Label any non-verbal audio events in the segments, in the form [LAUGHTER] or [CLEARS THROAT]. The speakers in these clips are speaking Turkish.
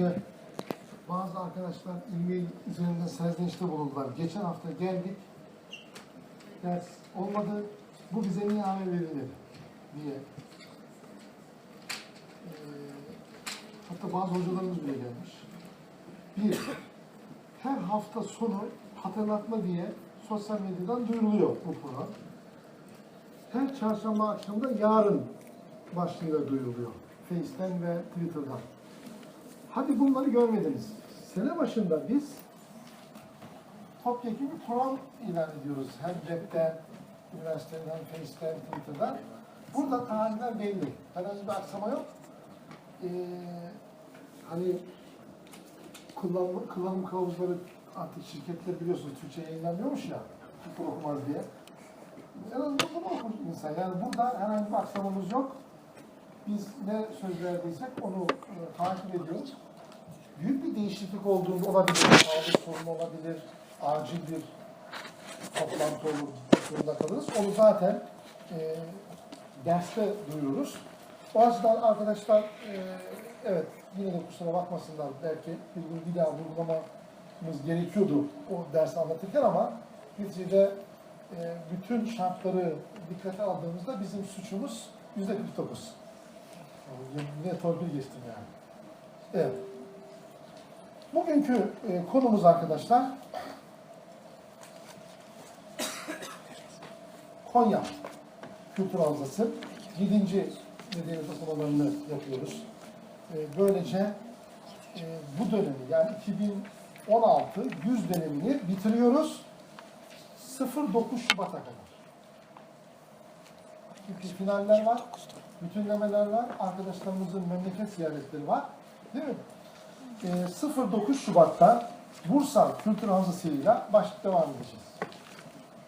önce bazı arkadaşlar ilmi üzerinde serzenişte bulundular. Geçen hafta geldik, ders olmadı, bu bize niye haber verilmedi diye. Ee, hatta bazı hocalarımız bile gelmiş. Bir, her hafta sonu hatırlatma diye sosyal medyadan duyuruluyor bu program. Her çarşamba akşamı da yarın başlığıyla duyuruluyor. Face'ten ve Twitter'dan. Hadi bunları görmediniz. Sene başında biz topyekun bir program ilan ediyoruz. Hem webten, üniversiteden, Face'ten, Twitter'dan. Burada tarihler belli. Herhangi bir aksama yok. Ee, hani kullanım, kullanım kılavuzları artık şirketler biliyorsunuz Türkçe yayınlanıyormuş ya. Futbol okumaz diye. En azından bunu okur insan. Yani burada herhangi bir aksamamız yok. Biz ne söz verdiysek onu e, takip ediyoruz. Büyük bir değişiklik olduğunda olabilir. Sağlık sorunu olabilir. Acil bir toplantı olur. Durumda kalırız. Onu zaten e, derste duyururuz. O açıdan arkadaşlar e, evet yine de kusura bakmasınlar belki bir, gün bir daha vurgulamamız gerekiyordu o dersi anlatırken ama neticede e, bütün şartları dikkate aldığımızda bizim suçumuz yüzde 49. Yine torpil geçtim yani. Evet. Bugünkü e, konumuz arkadaşlar Konya Kültür Havzası 7. medeniyet okumalarını yapıyoruz. E, böylece e, bu dönemi yani 2016 100 dönemini bitiriyoruz. 09 Şubat'a kadar. Çünkü finaller var, bütünlemeler var, arkadaşlarımızın memleket ziyaretleri var. Değil mi? Ee, 09 Şubat'ta Bursa Kültür Havzası'yla başlık devam edeceğiz.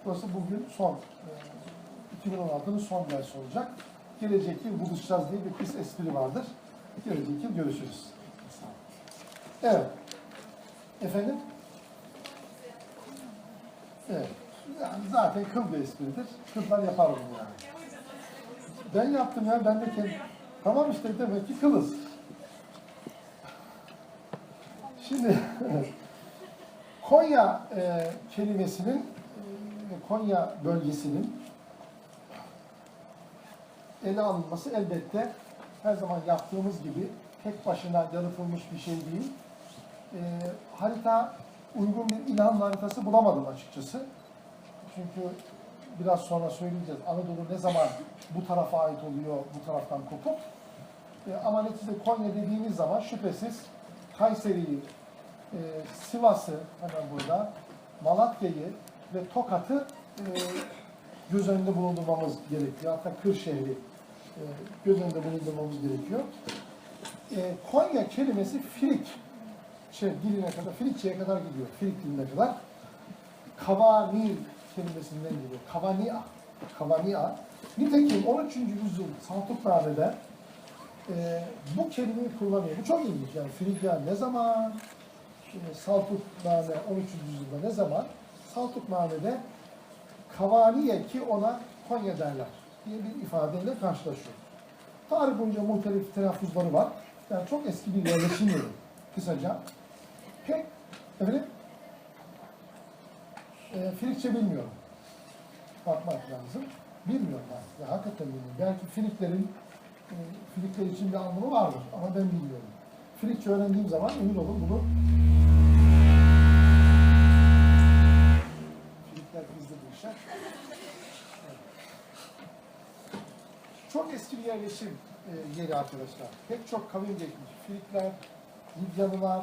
Burası bugün son, e, 2016'nın son dersi olacak. Gelecek yıl buluşacağız diye bir kız espri vardır. Gelecek yıl görüşürüz. Evet. Efendim? Evet. Yani zaten kıl bir espridir. Kızlar yapar bunu yani. Ben yaptım ya, ben de kendim. Tamam işte demek ki kılız. Şimdi [LAUGHS] Konya e, kelimesinin, e, Konya bölgesinin ele alınması elbette her zaman yaptığımız gibi tek başına yaratılmış bir şey değil. E, harita uygun bir İlhan haritası bulamadım açıkçası. Çünkü biraz sonra söyleyeceğiz. Anadolu ne zaman bu tarafa ait oluyor, bu taraftan kopup. E, ama neticede Konya dediğimiz zaman şüphesiz Kayseri'yi, e, Sivas'ı hemen burada, Malatya'yı ve Tokat'ı e, göz önünde bulundurmamız gerekiyor. Hatta Kırşehir'i e, göz önünde bulundurmamız gerekiyor. E, Konya kelimesi Filik şey, diline kadar, Filikçe'ye kadar gidiyor. Filik diline kadar. Kavani kelimesinden geliyor. Kavania. Kavania. Nitekim 13. yüzyıl Saltukname'de e, bu kelimeyi kullanıyor. Bu çok ilginç. Yani Frigya ne zaman, e, Saltukname 13. yüzyılda ne zaman, Saltukname'de Kavaniye ki ona Konya derler diye bir ifadeyle karşılaşıyor. Tarih boyunca muhtelif telaffuzları var. Yani çok eski bir yerleşim yeri kısaca. Pek, efendim, e, Filikçe bilmiyorum. Bakmak lazım. Bilmiyorum ben. Ya, hakikaten bilmiyorum. Belki Filiklerin e, Filikler için bir anlamı vardır ama ben bilmiyorum. Filikçe öğrendiğim zaman emin olun bunu Filikler bizde bu. Evet. Çok eski bir yerleşim e, yeri arkadaşlar. Pek çok kavim geçmiş. Filikler, Lidyalılar,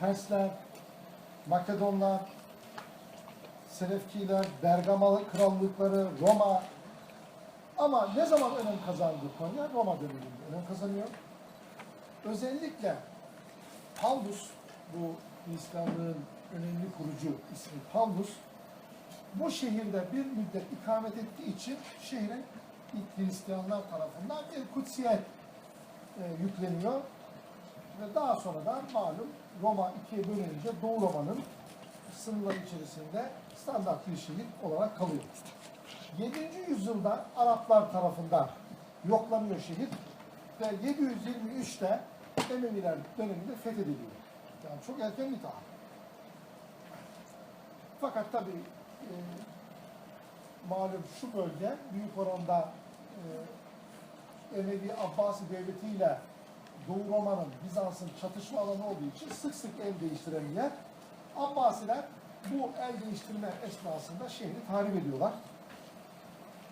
Persler, Makedonlar, Selefkiler, Bergamalı krallıkları, Roma. Ama ne zaman önem kazandı Konya? Roma döneminde önem kazanıyor. Özellikle Pavlus, bu Hristiyanlığın önemli kurucu ismi Pavlus, bu şehirde bir müddet ikamet ettiği için şehre ilk Hristiyanlar tarafından bir kutsiyet e, yükleniyor. Ve daha sonradan malum Roma ikiye bölününce Doğu Roma'nın sınırları içerisinde standart bir şehir olarak kalıyor. 7. yüzyılda Araplar tarafından yoklanıyor şehir ve 723'te Emeviler döneminde fethediliyor. Yani çok erken bir tarih. Fakat tabii e, malum şu bölge büyük oranda e, Emevi Abbasi Devleti ile Doğu Roma'nın, Bizans'ın çatışma alanı olduğu için sık sık el değiştiren yer. Abbasiler bu el değiştirme esnasında şehri tahrip ediyorlar.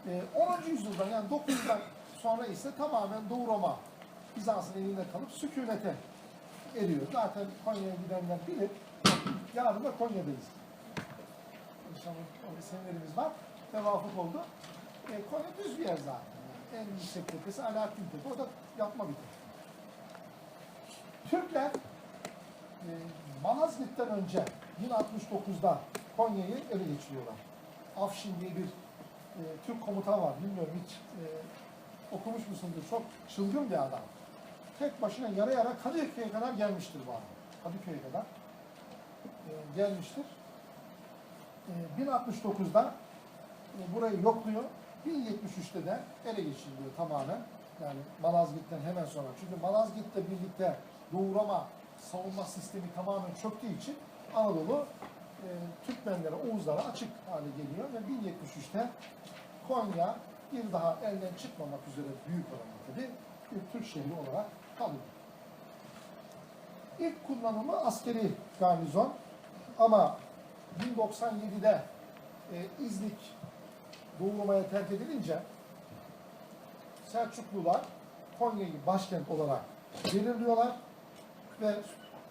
E, 10. yüzyıldan yani 900'dan sonra ise tamamen Doğu Roma Bizans'ın elinde kalıp sükunete eriyor. Zaten Konya'ya gidenler bilir. Yarın da Konya'dayız. İnşallah orada seminerimiz var. Tevafuk oldu. E, Konya düz bir yer zaten. En yüksek tepesi Alaaddin Tepe. O da yapma bir tepe. Türkler e, Malazgirt'ten önce 1069'da Konya'yı ele geçiriyorlar. Afşin diye bir e, Türk komutan var. Bilmiyorum hiç e, okumuş musundur? Çok çılgın bir adam. Tek başına yara yara Kadıköy'e kadar gelmiştir bu adam. Kadıköy'e kadar e, gelmiştir. E, 1069'da e, burayı yokluyor. 1073'te de ele geçiriliyor tamamen. Yani Malazgirt'ten hemen sonra. Çünkü Malazgirt'le birlikte Doğu Roma savunma sistemi tamamen çöktüğü için Anadolu e, Türkmenlere, Oğuzlara açık hale geliyor ve 1073'te Konya bir daha elden çıkmamak üzere büyük oranda tabii bir Türk şehri olarak kalıyor. İlk kullanımı askeri garnizon ama 1097'de e, İznik Doğu Roma'ya terk edilince Selçuklular Konya'yı başkent olarak belirliyorlar ve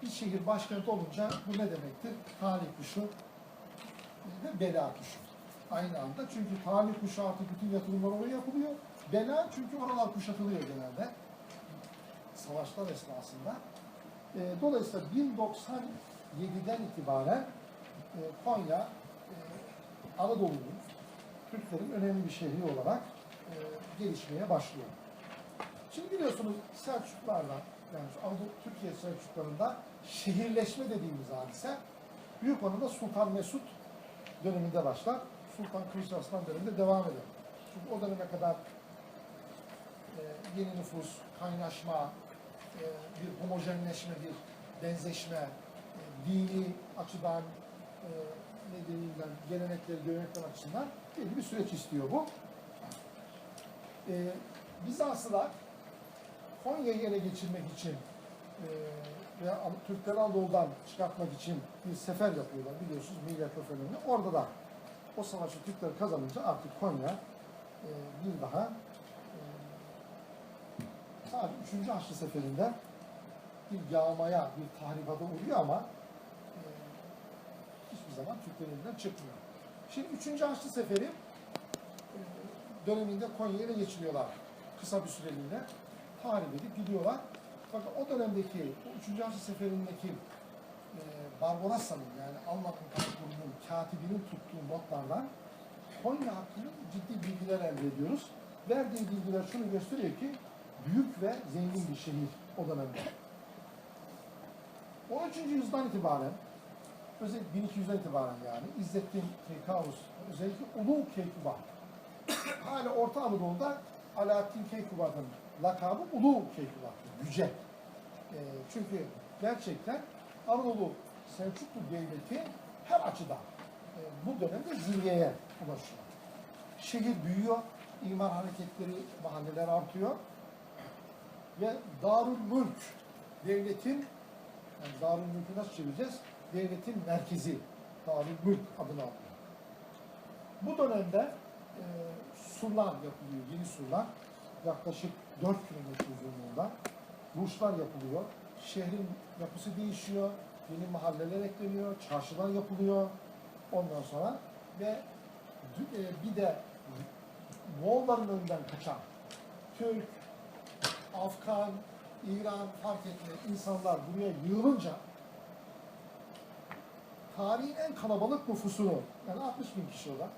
bir şehir başkent olunca bu ne demektir? Talih kuşu ve bela kuşu. Aynı anda çünkü talih kuşu artık bütün yatırımlar oraya yapılıyor. Bela çünkü oralar kuşatılıyor genelde. Savaşlar esnasında. E, dolayısıyla 1097'den itibaren e, Konya e, Anadolu'nun Türklerin önemli bir şehri olarak e, gelişmeye başlıyor. Şimdi biliyorsunuz Selçuklarla yani Anadolu Türkiye Selçuklarında şehirleşme dediğimiz hadise büyük oranda Sultan Mesut döneminde başlar. Sultan Kılıç Arslan döneminde devam eder. Çünkü o döneme kadar e, yeni nüfus, kaynaşma, e, bir homojenleşme, bir benzeşme, e, dini açıdan, e, ne gelenekleri, görenekler açısından belli bir süreç istiyor bu. E, Bizanslılar Konya'yı ele geçirmek için e, ve An- Türkleri Anadolu'dan çıkartmak için bir sefer yapıyorlar biliyorsunuz milattan önce. Orada da o savaşı Türkler kazanınca artık Konya e, bir daha e, sadece 3. Haçlı Seferi'nde bir yağmaya, bir tahribata uğruyor ama e, hiçbir zaman Türklerin elinden çıkmıyor. Şimdi 3. Haçlı Seferi e, döneminde Konya'yı ele geçiriyorlar kısa bir süreliğine tahrip edip gidiyorlar. Fakat o dönemdeki, o 3. Haçlı Seferi'ndeki e, Barbarossa'nın yani Alman İmparatorluğu'nun katibinin tuttuğu notlardan Konya hakkında ciddi bilgiler elde ediyoruz. Verdiği bilgiler şunu gösteriyor ki büyük ve zengin bir şehir o dönemde. 13. yüzyıldan itibaren özellikle 1200'den itibaren yani İzzettin Keykaus özellikle Ulu Keykubat hala Orta Anadolu'da Alaaddin Keykubat'ın lakabı Ulu Keykubat'tır, yüce. Ee, çünkü gerçekten Anadolu Selçuklu Devleti her açıdan e, bu dönemde zirveye ulaşıyor. Şehir büyüyor, imar hareketleri, mahalleler artıyor ve Darül Mülk devletin yani Darül Mülk'ü nasıl çevireceğiz? Devletin merkezi Darül Mülk adını alıyor. Bu dönemde e, surlar yapılıyor, yeni surlar. Yaklaşık 4 kilometre uzunluğunda. Burçlar yapılıyor. Şehrin yapısı değişiyor. Yeni mahalleler ekleniyor, çarşılar yapılıyor. Ondan sonra ve e, bir de Moğolların önünden kaçan Türk, Afgan, İran fark etmeyen insanlar buraya yığılınca tarihin en kalabalık nüfusunu yani 60 bin kişi olan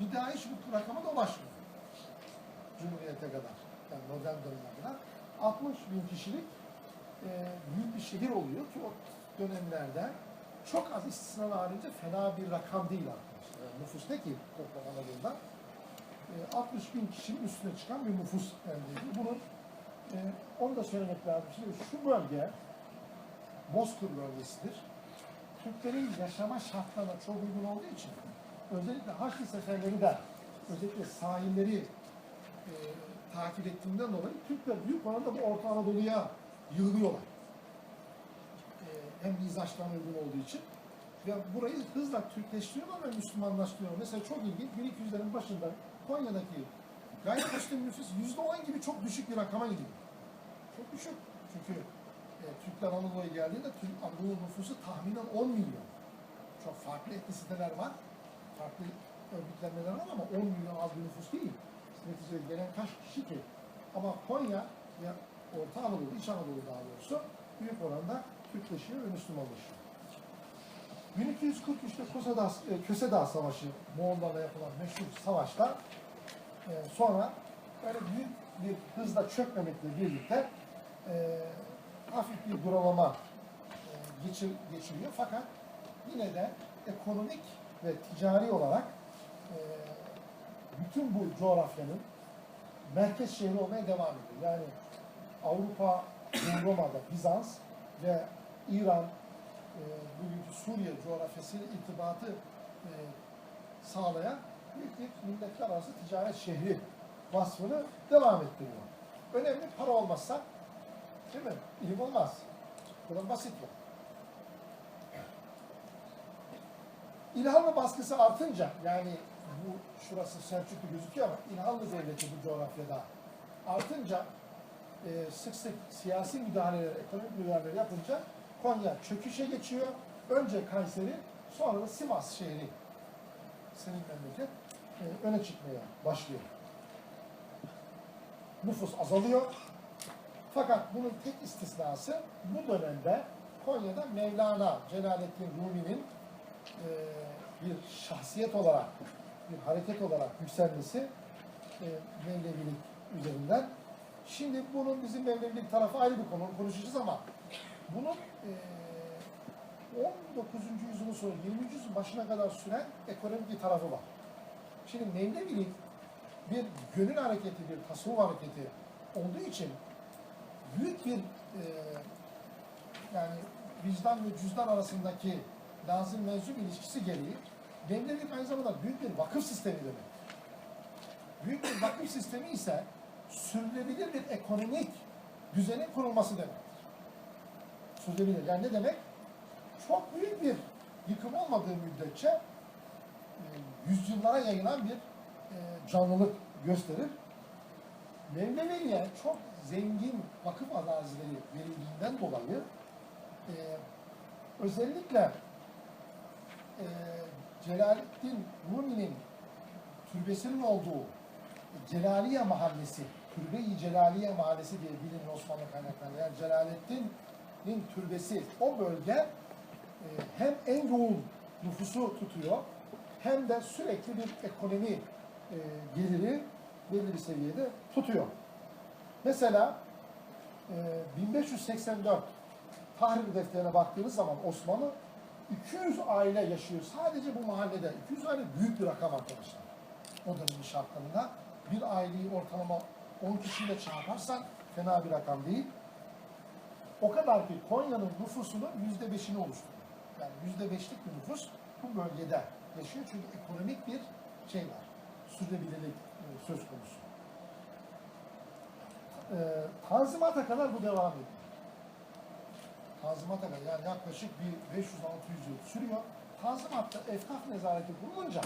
bir daha hiç bu rakama da ulaşmıyor. Cumhuriyete kadar. Yani modern kadar. 60 bin kişilik e, büyük bir şehir oluyor ki o dönemlerde çok az istisnalar harici fena bir rakam değil arkadaşlar. Yani nüfus ne ki toplam Anadolu'da? E, 60 bin kişinin üstüne çıkan bir nüfus elde ediyor. Bunun Ee, onu da söylemek lazım. Şimdi şu bölge Bozkır bölgesidir. Türklerin yaşama şartlarına çok uygun olduğu için özellikle Haçlı seferleri de özellikle sahilleri e, takip ettiğinden dolayı Türkler büyük oranda bu Orta Anadolu'ya yığılıyorlar. E, hem mizaçlarına uygun olduğu için ve burayı hızla Türkleştiriyorlar ve Müslümanlaştırıyorlar. Mesela çok ilginç 1200'lerin başında Konya'daki gayrimüslim nüfus %10 gibi çok düşük bir rakama gidiyor. Çok düşük. Çünkü e, Türkler Anadolu'ya geldiğinde Türk Anadolu nüfusu tahminen 10 milyon. Çok farklı etnisiteler var. Farklı örgütlenmeler var ama 10 milyon az bir nüfus değil. Neticede gelen kaç kişi ki? Ama Konya ve Orta Anadolu, İç Anadolu daha doğrusu büyük oranda Türkleşiyor ve Müslümanlaşıyor. 1243'te Kösedağ, Kösedağ Savaşı Moğollarla yapılan meşhur savaşta e, sonra böyle büyük bir hızla çökmemekle birlikte e, hafif bir duralama e, geçir, geçiriyor. Fakat yine de ekonomik ve ticari olarak e, bütün bu coğrafyanın merkez şehri olmaya devam ediyor. Yani Avrupa, Roma'da Bizans ve İran, e, bugünkü Suriye coğrafyasıyla irtibatı e, sağlayan büyük bir milletler arası ticaret şehri vasfını devam ettiriyor. Önemli para olmazsa değil mi? İlim olmaz. Bu basit bu. İlhanlı baskısı artınca yani bu şurası Selçuklu gözüküyor ama İlhanlı devleti bu coğrafyada artınca e, sık sık siyasi müdahaleler, ekonomik müdahaleler yapınca Konya çöküşe geçiyor. Önce Kayseri, sonra da Sivas şehri senin memleket e, öne çıkmaya başlıyor. Nüfus azalıyor. Fakat bunun tek istisnası bu dönemde Konya'da Mevlana Celaleddin Rumi'nin e, bir şahsiyet olarak, bir hareket olarak yükselmesi e, Mevlevilik üzerinden. Şimdi bunun bizim Mevlevilik tarafı ayrı bir konu, onu konuşacağız ama bunun e, 19. yüzyılın sonu 20. yüzyılın başına kadar süren ekonomik bir tarafı var. Şimdi Mevlevilik bir gönül hareketi, bir tasavvuf hareketi olduğu için büyük bir e, yani vicdan ve cüzdan arasındaki lazım mevzu ilişkisi gereği Mevlevilik aynı zamanda büyük bir vakıf sistemi demek. Büyük bir vakıf sistemi ise sürdürülebilir bir ekonomik düzenin kurulması demektir. Sürdürülebilir. Yani ne demek? Çok büyük bir yıkım olmadığı müddetçe e, yüzyıllara yayılan bir e, canlılık gösterir. Mevlevi'ye çok zengin vakıf arazileri verildiğinden dolayı e, özellikle e, Celaleddin Rumi'nin türbesinin olduğu Celaliye Mahallesi, Türbe-i Celaliye Mahallesi diye bilinir Osmanlı kaynaklarında. Yani Celaleddin'in türbesi o bölge e, hem en yoğun nüfusu tutuyor hem de sürekli bir ekonomi e, geliri belli bir seviyede tutuyor. Mesela e, 1584 Tahrir defterine baktığınız zaman Osmanlı 200 aile yaşıyor. Sadece bu mahallede 200 aile büyük bir rakam arkadaşlar. O dönemin şartlarında bir aileyi ortalama 10 kişiyle çarparsan fena bir rakam değil. O kadar ki Konya'nın nüfusunun yüzde beşini oluşturuyor. Yani yüzde beşlik bir nüfus bu bölgede yaşıyor. Çünkü ekonomik bir şey var. Sürdürülebilirlik e, söz konusu. E, Tanzimat'a kadar bu devam ediyor. Tanzimat'a kadar yani yaklaşık bir 500-600 yıl sürüyor. Tanzimat'ta efkaf nezareti kurulunca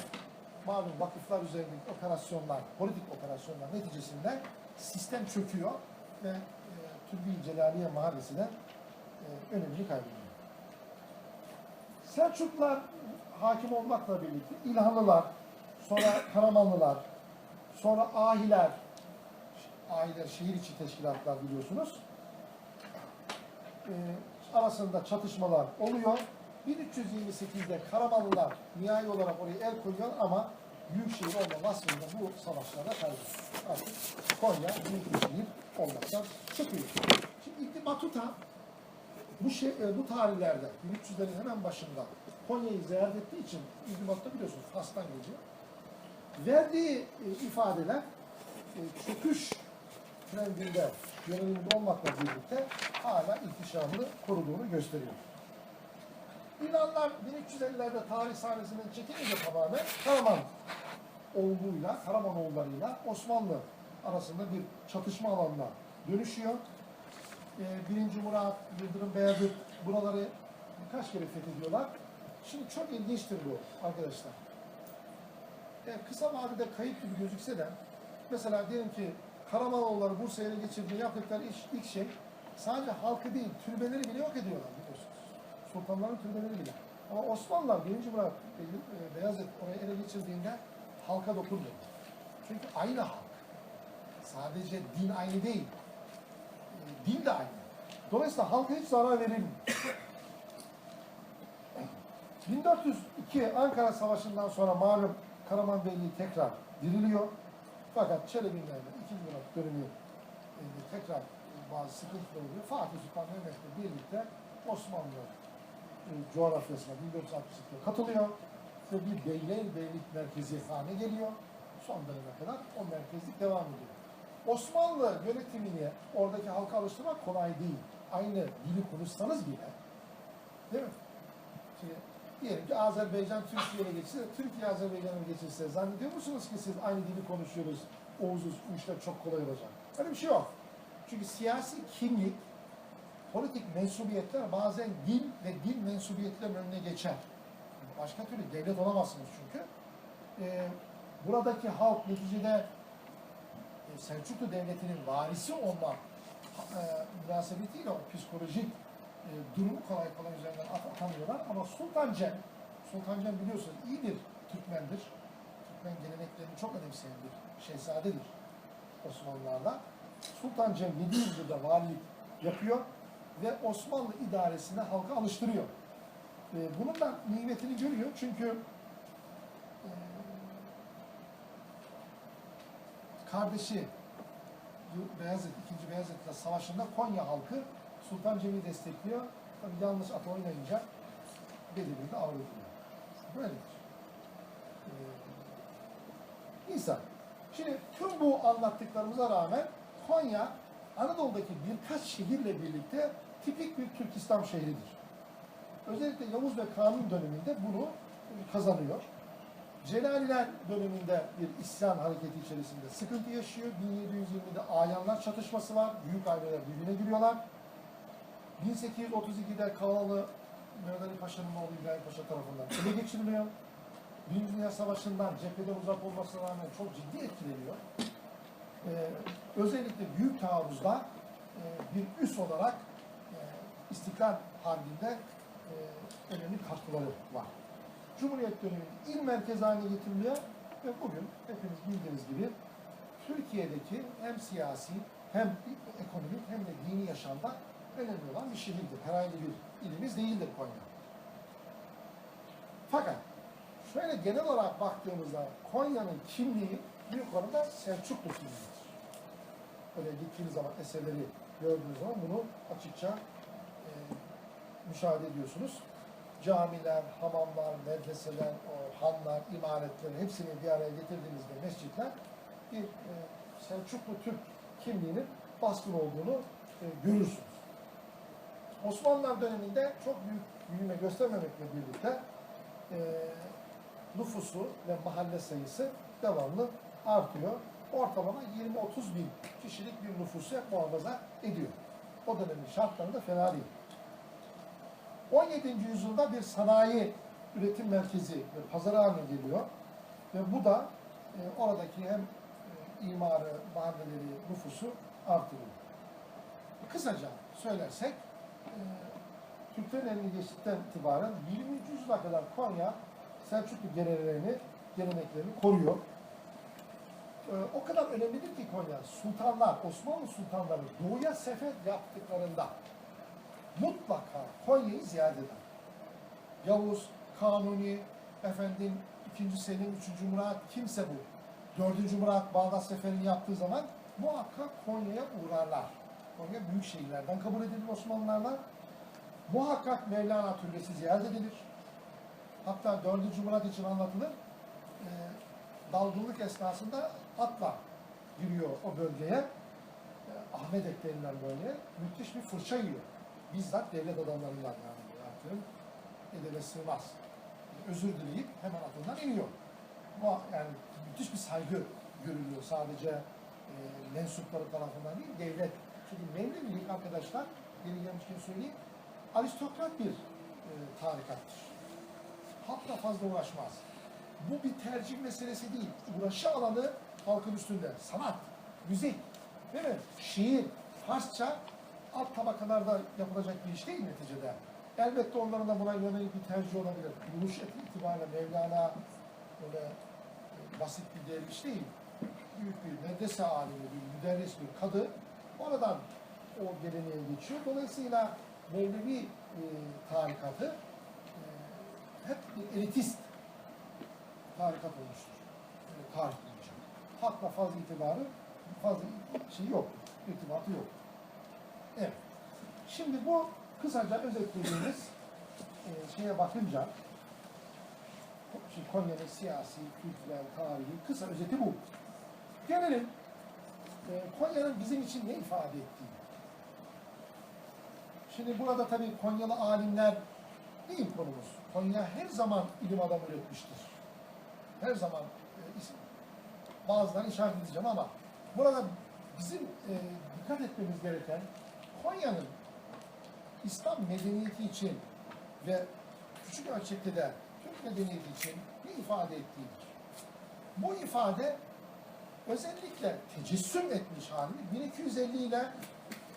malum vakıflar üzerindeki operasyonlar, politik operasyonlar neticesinde sistem çöküyor ve e, Türbi Celaliye Mahallesi de e, önemini kaybediyor. Selçuklular hakim olmakla birlikte İlhanlılar, sonra Karamanlılar, sonra Ahiler, Ahiler şehir içi teşkilatlar biliyorsunuz. E, arasında çatışmalar oluyor. 1328'de Karamanlılar nihai olarak oraya el koyuyor ama büyükşehir olma vasfıyla bu savaşlarda kaybediyor. Artık Konya büyük bir şehir olmaktan çıkıyor. Şimdi İbn Batuta bu, şey, e, bu tarihlerde 1300'lerin hemen başında Konya'yı ziyaret ettiği için İbn Batuta biliyorsunuz Fas'tan geliyor. Verdiği e, ifadeler e, çöküş trendinde yöneliminde olmakla birlikte hala ihtişamını koruduğunu gösteriyor. İnanlar 1350'lerde tarih sahnesinden çekilince tamamen Karaman oğluyla, Karamanoğullarıyla Osmanlı arasında bir çatışma alanına dönüşüyor. Ee, Birinci Murat, Yıldırım Beyazıt buraları birkaç kere fethediyorlar. Şimdi çok ilginçtir bu arkadaşlar. Ee, kısa vadede kayıp gibi gözükse de mesela diyelim ki Karamanoğulları Bursa'ya ele geçirdiğinde yaptıkları iş, ilk şey sadece halkı değil, türbeleri bile yok ediyorlar biliyorsunuz. Sultanların türbeleri bile. Ama Osmanlılar 1. Murat e, Beyazıt orayı ele geçirdiğinde halka dokunmuyor. Çünkü aynı halk. Sadece din aynı değil. E, din de aynı. Dolayısıyla halka hiç zarar verilmiyor. [CLEARS THROAT] 1402 Ankara Savaşı'ndan sonra malum Karaman Beyliği tekrar diriliyor. Fakat de 2. Murat dönemi e, tekrar bazı sıkıntılar oluyor. Fatih Sultan Mehmet'le birlikte Osmanlı e, coğrafyasına 1462'de katılıyor ve bir beyler beylik merkezi haline geliyor. Son döneme kadar o merkezlik devam ediyor. Osmanlı yönetimini oradaki halka alıştırmak kolay değil. Aynı dili konuşsanız bile değil mi? Şimdi diyelim ki Azerbaycan Türkiye'ye geçse, Türkiye Azerbaycan'a geçirse zannediyor musunuz ki siz aynı dili konuşuyoruz, Oğuz'uz, bu işler çok kolay olacak? Öyle bir şey yok. Çünkü siyasi kimlik, politik mensubiyetler bazen din ve din mensubiyetlerin önüne geçer. Başka türlü devlet olamazsınız çünkü. Ee, buradaki halk neticede e, Selçuklu Devleti'nin varisi olma e, münasebetiyle o psikolojik e, durumu kolay kolay üzerinden at- atamıyorlar. Ama Sultan Cem, Sultan Cem biliyorsunuz iyi bir Türkmendir. Türkmen geleneklerini çok önemseyen bir şehzadedir Osmanlılarla. Sultan Cem 7 yılda valilik yapıyor ve Osmanlı idaresine halka alıştırıyor. E, bunun da nimetini görüyor çünkü e, kardeşi Beyazıt, 2. Beyazıt'la savaşında Konya halkı Sultan Cem'i destekliyor. Tabii yanlış at oynayınca belirli avrediliyor. Böyledir. Ee, insan. Şimdi tüm bu anlattıklarımıza rağmen Konya Anadolu'daki birkaç şehirle birlikte tipik bir Türk İslam şehridir. Özellikle Yavuz ve Kanun döneminde bunu kazanıyor. Celaliler döneminde bir isyan hareketi içerisinde sıkıntı yaşıyor. 1720'de Ayanlar çatışması var. Büyük aileler birbirine giriyorlar. 1832'de Kavalı Mehmet Paşa'nın oğlu İbrahim Paşa tarafından ele geçiriliyor. Birinci Dünya Savaşı'ndan cepheden uzak olmasına rağmen çok ciddi etkileniyor. Ee, özellikle büyük taarruzda e, bir üs olarak e, İstiklal Harbi'nde e, önemli katkıları var. Cumhuriyet döneminin il merkezi haline getiriliyor ve bugün hepiniz bildiğiniz gibi Türkiye'deki hem siyasi hem ekonomik hem de dini yaşamda önemli olan bir şehirdir. Herhangi bir ilimiz değildir Konya. Fakat şöyle genel olarak baktığımızda Konya'nın kimliği büyük oranda Selçuklu kimliğidir. Böyle gittiğiniz zaman eserleri gördüğünüz zaman bunu açıkça e, müşahede ediyorsunuz. Camiler, hamamlar, medreseler, o hanlar, imaretler hepsini bir araya getirdiğinizde mescitler bir e, Selçuklu Türk kimliğinin baskın olduğunu e, görürsünüz. Osmanlılar döneminde çok büyük büyüme göstermemekle birlikte e, nüfusu ve mahalle sayısı devamlı artıyor. Ortalama 20-30 bin kişilik bir nüfusu muhafaza ediyor. O dönemin şartlarında fena değil. 17. yüzyılda bir sanayi üretim merkezi ve pazarı haline geliyor. Ve bu da e, oradaki hem e, imarı, mahalleleri, nüfusu artırıyor. Kısaca söylersek, e, Türklerin eline geçtikten itibaren 20. yüzyıla kadar Konya Selçuklu geleneklerini, geleneklerini koruyor. E, o kadar önemlidir ki Konya, sultanlar, Osmanlı sultanları doğuya sefer yaptıklarında mutlaka Konya'yı ziyaret eder. Yavuz, Kanuni, efendim 2. Selim, 3. Murat kimse bu. 4. Murat Bağdat seferini yaptığı zaman muhakkak Konya'ya uğrarlar. Konya büyük şehirlerden kabul edilir Osmanlılarla. Muhakkak Mevlana Türbesi ziyaret edilir. Hatta 4. Murat için anlatılır. Ee, dalgınlık esnasında atla giriyor o bölgeye. Ahmet denilen böyle müthiş bir fırça yiyor. Bizzat devlet adamlarından yani yaptığım edele sığmaz. Özür dileyip hemen atından iniyor. Bu yani müthiş bir saygı görülüyor sadece e, mensupları tarafından değil, devlet. Çünkü Mevlevilik arkadaşlar, yeni gelmişken söyleyeyim, aristokrat bir e, tarikattır. Halkla fazla uğraşmaz. Bu bir tercih meselesi değil. Uğraşı alanı halkın üstünde. Sanat, müzik, değil mi? Şiir, Farsça alt tabakalarda yapılacak bir iş değil neticede. Elbette onların da buna yönelik bir tercih olabilir. Buluş itibariyle Mevlana böyle e, basit bir derviş değil. Büyük bir medrese alimi, bir müderris bir kadı. Oradan o geleneğe geçiyor. Dolayısıyla Mevlevi e, tarikatı e, hep bir elitist tarikat olmuştur. E, tarih boyunca. Halkla fazla itibarı, fazla şey yok, irtibatı yok. Evet. Şimdi bu kısaca özetlediğimiz e, şeye bakınca şimdi Konya'nın siyasi, kültürel, tarihi kısa özeti bu. Gelelim Konya'nın bizim için ne ifade ettiği. Şimdi burada tabii Konyalı alimler değil konumuz. Konya her zaman ilim adamı üretmiştir. Her zaman e, bazılarını işaret edeceğim ama burada bizim e, dikkat etmemiz gereken Konya'nın İslam medeniyeti için ve küçük ölçekte de Türk medeniyeti için ne ifade ettiğidir. Bu ifade özellikle tecessüm etmiş halini 1250 ile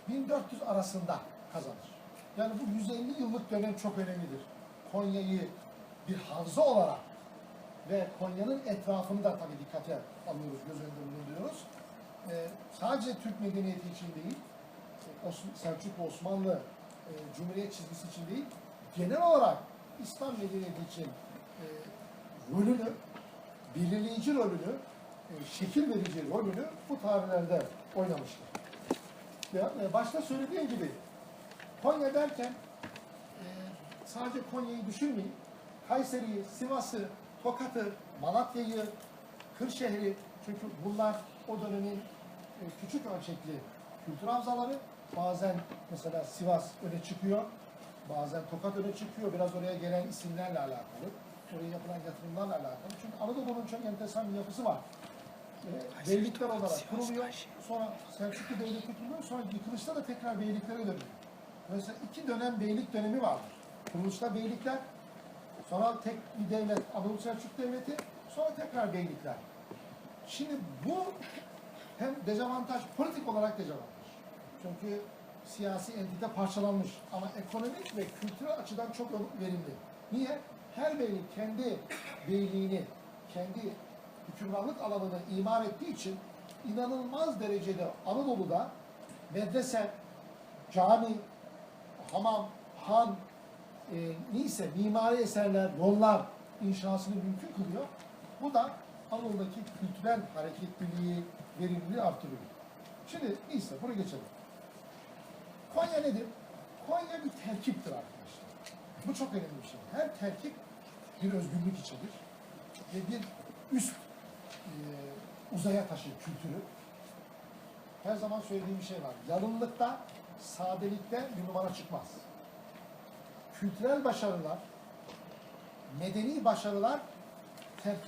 1400 arasında kazanır. Yani bu 150 yıllık dönem çok önemlidir. Konya'yı bir havza olarak ve Konya'nın etrafını da tabii dikkate alıyoruz, göz önünde bulunduruyoruz. Ee, sadece Türk medeniyeti için değil, Os- Selçuklu Osmanlı e, Cumhuriyet çizgisi için değil, genel olarak İslam medeniyeti için e, rolünü, belirleyici rolünü, e, şekil verici rolünü bu tarihlerde oynamıştır. E, başta söylediğim gibi Konya derken e, sadece Konya'yı düşünmeyin. Kayseri'yi, Sivas'ı, Tokat'ı, Malatya'yı, Kırşehir'i çünkü bunlar o dönemin e, küçük ölçekli kültür havzaları. Bazen mesela Sivas öne çıkıyor, bazen Tokat öne çıkıyor. Biraz oraya gelen isimlerle alakalı, oraya yapılan yatırımlarla alakalı. Çünkü Anadolu'nun çok enteresan bir yapısı var. E, beylikler olarak kuruluyor, sonra Selçuklu Beylikleri kuruluyor, sonra yıkılışta da tekrar beyliklere dönüyor. Mesela iki dönem beylik dönemi vardır. Kuruluşta beylikler, sonra tek bir devlet, Anadolu Selçuk Devleti, sonra tekrar beylikler. Şimdi bu hem dezavantaj, politik olarak dezavantaj. Çünkü siyasi entite parçalanmış ama ekonomik ve kültürel açıdan çok verimli. Niye? Her beylik kendi beyliğini, kendi hükümranlık alanını imar ettiği için inanılmaz derecede Anadolu'da medrese, cami, hamam, han, e, neyse mimari eserler, yollar inşasını mümkün kılıyor. Bu da Anadolu'daki kültürel hareketliliği, verimliliği artırıyor. Şimdi neyse buraya geçelim. Konya nedir? Konya bir terkiptir arkadaşlar. Bu çok önemli bir şey. Her terkip bir özgürlük içerir ve bir üst e, uzaya taşır kültürü. Her zaman söylediğim bir şey var. Yalınlıkta, sadelikte bir numara çıkmaz. Kültürel başarılar, medeni başarılar